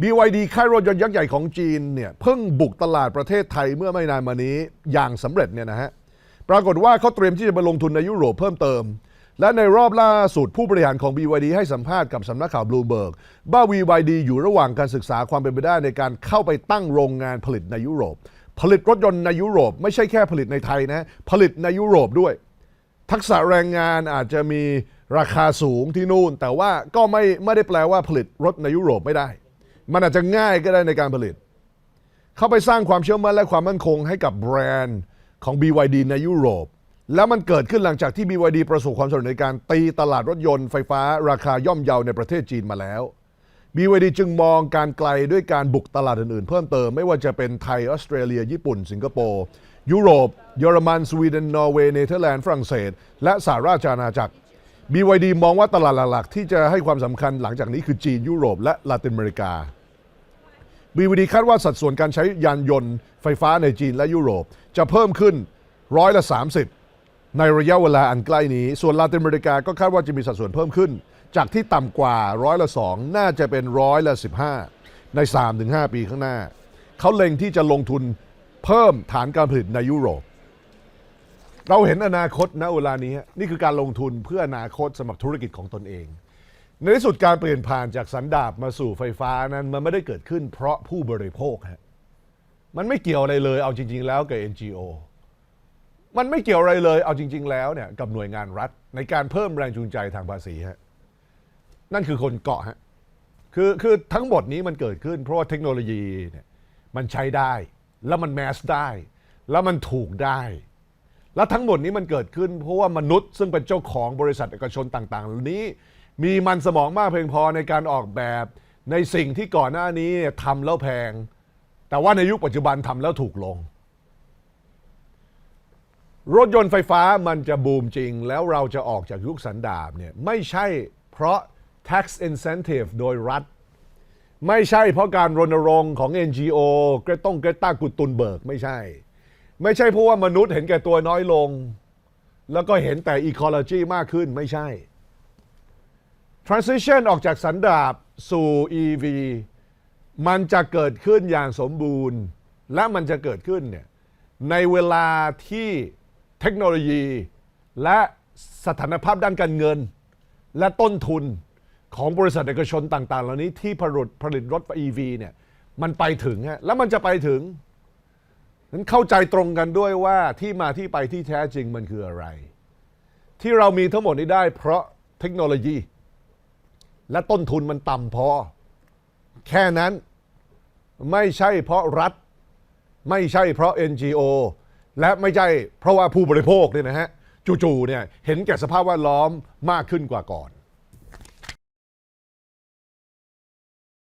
BYD ค่ายรถยนต์ยักษ์ใหญ่ของจีนเนี่ยเพิ่งบุกตลาดประเทศไทยเมื่อไม่นานมานี้อย่างสำเร็จเนี่ยนะฮะปรากฏว่าเขาเตรียมที่จะไปลงทุนในยุโรปเพิ่มเติม และในรอบล่าสุดผู้บริหารของ BYD ให้สัมภาษณ์กับสำนักข่าวบลูเบิร์กว่า BYD อยู่ระหว่างการศึกษาความเป็นไปได้ในการเข้าไปตั้งโรงงานผลิตในยุโรป ผลิตรถยนต์ในยุโรป ไม่ใช่แค่ผลิตในไทยนะผลิตในยุโรปด้วย ทักษะแรงงานอาจจะมีราคาสูงที่นู่น แต่ว่าก็ไม่ไม่ได้แปลว่าผลิตรถในยุโรปไม่ได้ มันอาจจะง่ายก็ได้ในการผลิต เข้าไปสร้างความเชื่อมั่นและความมั่นคงให้กับแบรนด์ของ BYD ในยุโรป แล้วมันเกิดขึ้นหลังจากที่ BYD ประสบความสำเร็จในการตีตลาดรถยนต์ไฟฟ้าราคาย่อมเยาในประเทศจีนมาแล้ว BYD จึงมองการไกลด้วยการบุกตลาดอื่นๆ เพิ่มเติมไม่ว่าจะเป็นไทยออสเตรเลีย ญี่ปุ่น สิงคโปร์ยุโรป เยอรมันสวีเดนนอร์เวย์เนเธอร์แลนด์ฝรั่งเศส และสหราชอาณาจักร BYD มองว่าตลาดหลักๆ ที่จะให้ความสำคัญหลังจากนี้คือจีนยุโรปและลาตินอเมริกา BYD คาดว่าสัดส่วนการใช้ยานยนต์ไฟฟ้าในจีนและยุโรป จะเพิ่มขึ้นร้อยละ 30 ในระยะเวลาอันใกล้นี้ ส่วนลาตินอเมริกาก็คาดว่าจะมีสัดส่วนเพิ่มขึ้น จากที่ต่ำกว่าร้อยละ 2 น่าจะเป็นร้อยละ 15 ใน 3-5 ปีข้างหน้า เขาเล็งที่จะลงทุนเพิ่มฐานการผลิตในยุโรป เราเห็นอนาคตณเวลานี้นี่คือการลงทุนเพื่ออนาคตสำหรับธุรกิจของตนเอง ในที่สุดการเปลี่ยนผ่านจากสันดาปมาสู่ไฟฟ้านั้นมันไม่ได้เกิดขึ้นเพราะผู้บริโภคฮะมันไม่เกี่ยวอะไรเลยเอาจริง ๆ แล้วกับ NGO มันไม่เกี่ยวอะไรเลยเอาจริง ๆ แล้วเนี่ยกับหน่วยงานรัฐในการเพิ่มแรงจูงใจทางภาษีฮะนั่นคือคนเกาะฮะคือคือทั้งหมดนี้มันเกิดขึ้น เพราะว่าเทคโนโลยีเนี่ยมันใช้ได้ แล้วมันแมสได้ แล้วมันถูกได้ และทั้งหมดนี้มันเกิดขึ้น เพราะว่ามนุษย์ซึ่งเป็นเจ้าของบริษัทเอกชนต่างๆเหล่านี้ มีมันสมองมากเพียงพอในการออกแบบในสิ่งที่ก่อนหน้านี้ทำแล้วแพง แต่ว่าในยุคปัจจุบันทำแล้วถูกลง รถยนต์ไฟฟ้ามันจะบูมจริง แล้วเราจะออกจากยุคสันดาปเนี่ยไม่ใช่เพราะ tax incentive โดยรัฐ ไม่ใช่เพราะการรณรงค์ของ NGO เกรต้องเกรตากุตุนเบิร์กไม่ใช่ ไม่ใช่เพราะว่ามนุษย์เห็นแก่ตัวน้อยลง แล้วก็เห็นแต่ ecology มากขึ้นไม่ใช่ transition ออกจากสันดาปสู่ EV มันจะเกิดขึ้นอย่างสมบูรณ์ และมันจะเกิดขึ้นเนี่ยในเวลาที่เทคโนโลยี และสถานภาพด้านการเงิน และต้นทุนของบริษัทเอกชนต่าง ๆ เหล่านี้ที่ผลิตผลิตรถ EV เนี่ยมันไปถึงฮะแล้วมันจะไปถึง นั้นเข้าใจตรงกันด้วยว่าที่มาที่ไปที่แท้จริงมันคืออะไร ที่เรามีทั้งหมดนี้ได้เพราะเทคโนโลยี และต้นทุนมันต่ำพอ แค่นั้นไม่ใช่เพราะรัฐ ไม่ใช่เพราะ NGO และไม่ใช่เพราะว่าผู้บริโภคเนี่ยนะฮะจู่ๆเนี่ยเห็นแก่สภาพแวดล้อมมากขึ้นกว่าก่อน